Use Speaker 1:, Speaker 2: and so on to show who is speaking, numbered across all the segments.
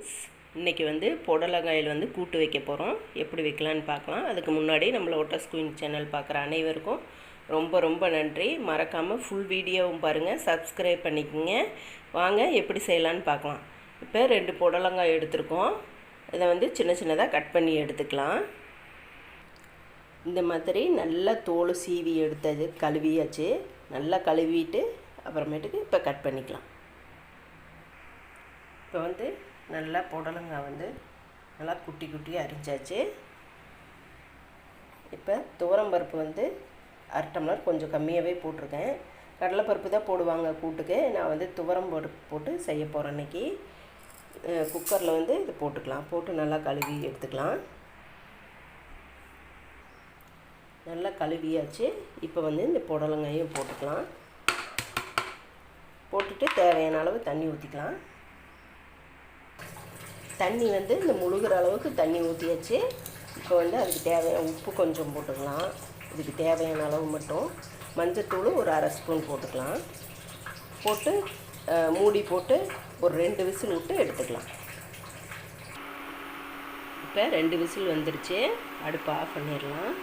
Speaker 1: Friends இன்றைக்கி வந்து புடலங்காயில் வந்து கூட்டு வைக்க போகிறோம் எப்படி வைக்கலான்னு பார்க்கலாம். அதுக்கு முன்னாடி நம்ம லோட்டஸ் குயின் சேனல் பார்க்குற அனைவருக்கும் ரொம்ப ரொம்ப நன்றி. மறக்காமல் ஃபுல் வீடியோவும் பாருங்கள் சப்ஸ்கிரைப் பண்ணிக்கோங்க. வாங்க எப்படி செய்யலான்னு பார்க்கலாம். இப்போ ரெண்டு புடலங்காய் எடுத்திருக்கோம். இதை வந்து சின்ன சின்னதாக கட் பண்ணி எடுத்துக்கலாம். இந்த மாதிரி நல்லா தோல் சீவி எடுத்தது கழுவியாச்சு. நல்லா கழுவிட்டு அப்புறமேட்டுக்கு இப்போ கட் பண்ணிக்கலாம். இப்போ வந்து நல்லா புடலங்காய் வந்து நல்லா குட்டி குட்டியாக அரிஞ்சாச்சு. இப்போ துவரம்பருப்பு வந்து அரை டம்ளர் கொஞ்சம் கம்மியாகவே போட்டிருக்கேன். கடலைப்பருப்பு தான் போடுவாங்க கூட்டுக்கு. நான் வந்து துவரம் பருப்பு போட்டு செய்ய போகிறேன் இன்றைக்கி குக்கரில் வந்து இது போட்டுக்கலாம். போட்டு நல்லா கழுவி எடுத்துக்கலாம். நல்லா கழுவியாச்சு. இப்போ வந்து இந்த புடலங்காயும் போட்டுக்கலாம். போட்டுட்டு தேவையான அளவு தண்ணி ஊற்றிக்கலாம் தண்ணி வந்து இந்த முழுகிற அளவுக்கு தண்ணி ஊற்றியாச்சு இப்போ வந்து அதுக்கு தேவையான உப்பு கொஞ்சம் போட்டுக்கலாம். இதுக்கு தேவையான அளவு மட்டும். மஞ்சத்தூள் ஒரு அரை ஸ்பூன் போட்டுக்கலாம். போட்டு மூடி போட்டு ஒரு ரெண்டு விசில் விட்டு எடுத்துக்கலாம். இப்போ ரெண்டு விசில் வந்துருச்சு. அடுப்பு ஆஃப் பண்ணிடலாம்.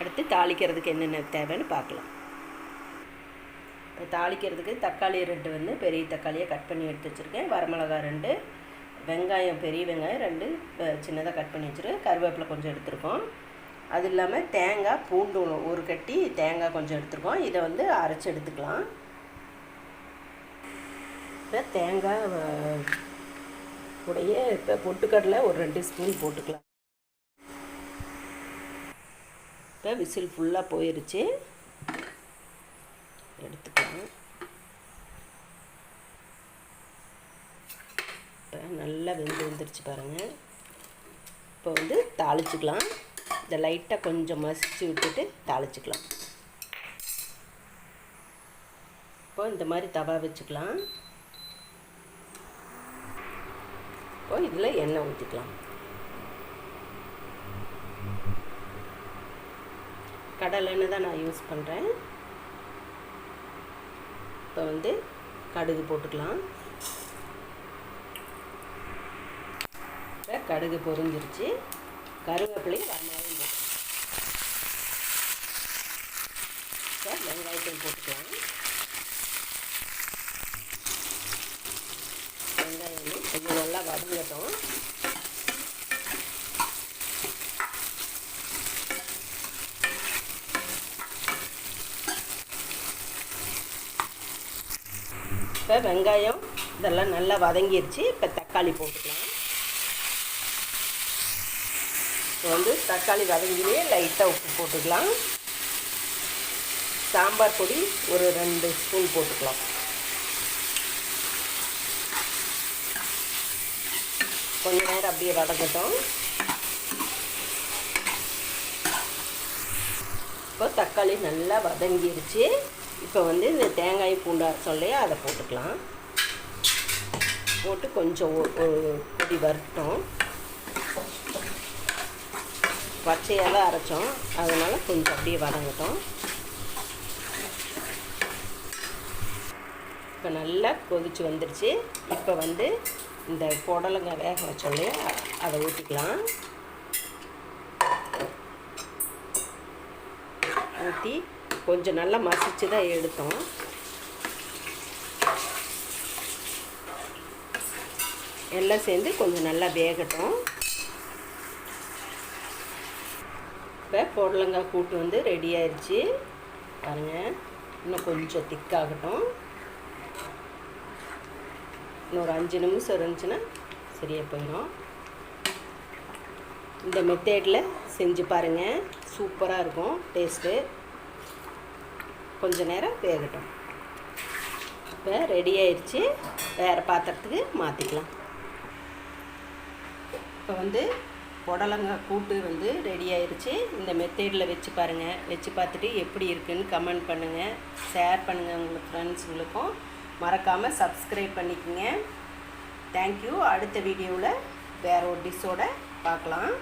Speaker 1: அடுத்து தாளிக்கிறதுக்கு என்னென்ன தேவைன்னு பார்க்கலாம். இப்போ தாளிக்கிறதுக்கு தக்காளி ரெண்டு வந்து பெரிய தக்காளியை கட் பண்ணி எடுத்து வச்சுருக்கேன். வரமிளகா ரெண்டு வெங்காயம் பெரிய வெங்காயம் ரெண்டு சின்னதாக கட் பண்ணி வச்சுருக்கேன். கருவேப்பிலை கொஞ்சம் எடுத்துருக்கோம். அது இல்லாமல் தேங்காய் பூண்டு ஒரு கட்டி தேங்காய் கொஞ்சம் எடுத்துருக்கோம். இதை வந்து அரைச்சி எடுத்துக்கலாம். இப்போ தேங்காய் உடைய இப்போ பொட்டுக்கடலை ஒரு ரெண்டு ஸ்பூன் போட்டுக்கலாம். இப்போ விசில் ஃபுல்லாக போயிருச்சு. எடுத்துக்கலாம். இப்போ நல்லா வெந்து வந்துருச்சு பாருங்கள் இப்போ வந்து தாளிச்சிக்கலாம். இதை லைட்டாக கொஞ்சம் மசிச்சு விட்டுட்டு தாளிச்சிக்கலாம். இப்போ இந்த மாதிரி தவா வச்சுக்கலாம். இப்போ இதில் எண்ணெய் ஊற்றிக்கலாம் கடலெண்ணெய் தான் நான் யூஸ் பண்ணுறேன் இப்போ வந்து கடுகு போட்டுக்கலாம். இப்போ கடுகு பொரிஞ்சிருச்சு. கருவேப்பிலையும் வெங்காயம் போட்டுக்கலாம். இப்போ வெங்காயத்தையும் போட்டுக்கலாம். வெங்காயம் கொஞ்சம் நல்லா வதங்கட்டும். இப்போ வெங்காயம் இதெல்லாம் நல்லா வதங்கிடுச்சு இப்போ தக்காளி போட்டுக்கலாம். இப்போ வந்து தக்காளி வதங்கிலே லைட்டாக உப்பு போட்டுக்கலாம். சாம்பார் பொடி ஒரு ரெண்டு ஸ்பூன் போட்டுக்கலாம். கொஞ்ச நேரம் அப்படியே வதங்கட்டும் இப்போ தக்காளி நல்லா வதங்கிருச்சு. இப்போ வந்து இந்த தேங்காய் பூண்டா சொல்லையா அதை போட்டுக்கலாம். போட்டு கொஞ்சம் ஒரு கொடி வரட்டும். பச்சையால் அரைச்சோம். அதனால் கொஞ்சம் அப்படியே வதங்கட்டும். இப்போ நல்லா கொதிச்சு வந்துடுச்சு இப்போ வந்து இந்த புடலங்க வேக வச்சோடனே அதை ஊற்றிக்கலாம் ஊற்றி கொஞ்சம் நல்லா மசிச்சு தான் எடுத்தோம். எல்லாம் சேர்ந்து கொஞ்சம் நல்லா வேகட்டும். இப்போ புடலங்காய் கூட்டு வந்து ரெடி ஆயிடுச்சு பாருங்கள் இன்னும் கொஞ்சம் திக்காகட்டும் இன்னொரு அஞ்சு நிமிஷம் இருந்துச்சுன்னா சரியாக போயிடும். இந்த மெத்தேடில் செஞ்சு பாருங்கள் சூப்பராக இருக்கும் டேஸ்ட்டு கொஞ்ச நேரம் வேகட்டும். இப்போ ரெடி ஆயிடுச்சு வேறு பாத்திரத்துக்கு மாற்றிக்கலாம் இப்போ வந்து புடலங்காய் கூட்டு வந்து ரெடி ஆயிடுச்சு இந்த மெத்தேடில் வச்சு பாருங்கள் வச்சு பார்த்துட்டு எப்படி இருக்குன்னு கமெண்ட் பண்ணுங்கள் ஷேர் பண்ணுங்கள் உங்களுக்கு ஃப்ரெண்ட்ஸுங்களுக்கும் மறக்காமல் சப்ஸ்கிரைப் பண்ணிக்கோங்க. தேங்க்யூ அடுத்த வீடியோவில் வேறு ஒரு டிஷ்ஷோட பார்க்கலாம்.